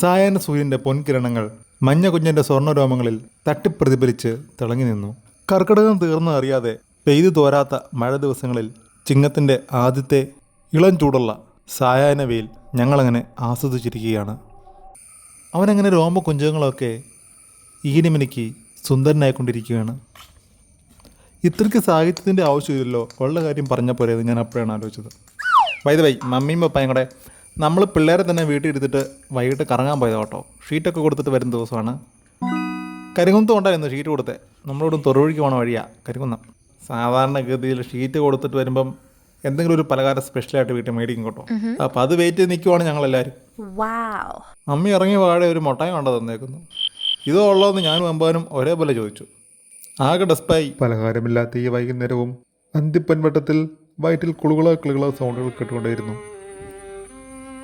സായാഹ്ന സൂര്യന്റെ പൊൻകിരണങ്ങൾ മഞ്ഞ കുഞ്ഞന്റെ സ്വർണരോമങ്ങളിൽ തട്ടിപ്രതിഫലിച്ച് തിളങ്ങി നിന്നു. കർക്കിടകം തീർന്നു അറിയാതെ പെയ്തു തോരാത്ത മഴ ദിവസങ്ങളിൽ ചിങ്ങത്തിന്റെ ആദ്യത്തെ ഇളം ചൂടുള്ള സായാഹ്ന വെയിൽ ഞങ്ങളങ്ങനെ ആസ്വദിച്ചിരിക്കുകയാണ്. അവനങ്ങനെ രോമ കുഞ്ചകങ്ങളൊക്കെ ഈനിമിനിക്ക് സുന്ദരനായിക്കൊണ്ടിരിക്കുകയാണ്. ഇത്രയ്ക്ക് സാഹിത്യത്തിന്റെ ആവശ്യമില്ലല്ലോ ഉള്ള കാര്യം പറഞ്ഞ പോലെ ഞാൻ അപ്പോഴാണ് ആലോചിച്ചത്. വൈദ വൈ മമ്മിയും പപ്പായും കൂടെ നമ്മൾ പിള്ളേരെ തന്നെ വീട്ടിൽ ഇരുത്തിട്ട് വൈകിട്ട് കറങ്ങാൻ പോയത് കേട്ടോ. ഷീറ്റൊക്കെ കൊടുത്തിട്ട് വരുന്ന ദിവസമാണ്. കരികുന്നത്ത് കൊണ്ടായിരുന്നു ഷീറ്റ് കൊടുത്തേ. നമ്മളോടും തൊറുവഴിക്ക് പോണ വഴിയാ കരികുന്നം സാധാരണഗതിയിൽ ഷീറ്റ് കൊടുത്തിട്ട് വരുമ്പം എന്തെങ്കിലും ഒരു പലഹാരം സ്പെഷ്യലായിട്ട് വീട്ടിൽ മേടിക്കും കേട്ടോ. അപ്പം അത് വെയിറ്റ് ചെയ്ത് നിൽക്കുവാണ് ഞങ്ങളെല്ലാവരും Wow. അമ്മി ഇറങ്ങി വാഴ ഒരു മുട്ടായി കണ്ട തന്നേക്കുന്നു. ഇതോ ഉള്ളതെന്ന് ഞാനും അമ്പാനും ഒരേപോലെ ചോദിച്ചു. ആകെ ഡെസ്പായി പലഹാരമില്ലാത്ത ഈ വൈകുന്നേരവും അന്തിപ്പൻവട്ടത്തിൽ വയറ്റിൽ കുളുകളോ കിളുകളോ സൗണ്ടുകൾ കേട്ടുകൊണ്ടേയിരുന്നു.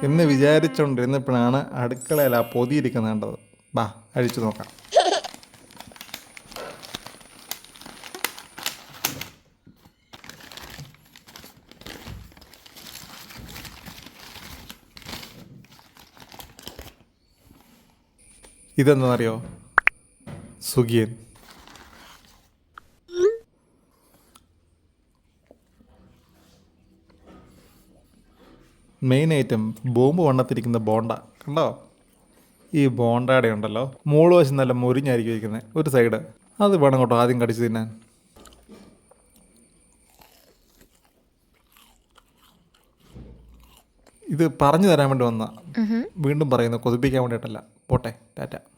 എന്ന് വിചാരിച്ചുകൊണ്ടിരുന്നപ്പോഴാണ് അടുക്കളയിൽ ആ പൊതിയിരിക്കുന്നേണ്ടത് ബാ അഴിച്ചു നോക്കാം. ഇതെന്താണെന്നറിയോ? സുഖിയൻ. മെയിൻ ഐറ്റം ബോംബ് വണ്ണത്തിരിക്കുന്ന ബോണ്ട. കണ്ടോ? ഈ ബോണ്ടയുടെ ഉണ്ടല്ലോ. മോൾ വശം നല്ല മുരിഞ്ഞായിരിക്കും ഇരിക്കുന്നത് ഒരു സൈഡ് അത് വേണം കേട്ടോ ആദ്യം കടിച്ച് തിന്നാൻ. ഇത് പറഞ്ഞു തരാൻ വേണ്ടി വന്ന വീണ്ടും പറയുന്നു കൊതിപ്പിക്കാൻ വേണ്ടിയിട്ടല്ല. പോട്ടെ ടാറ്റ.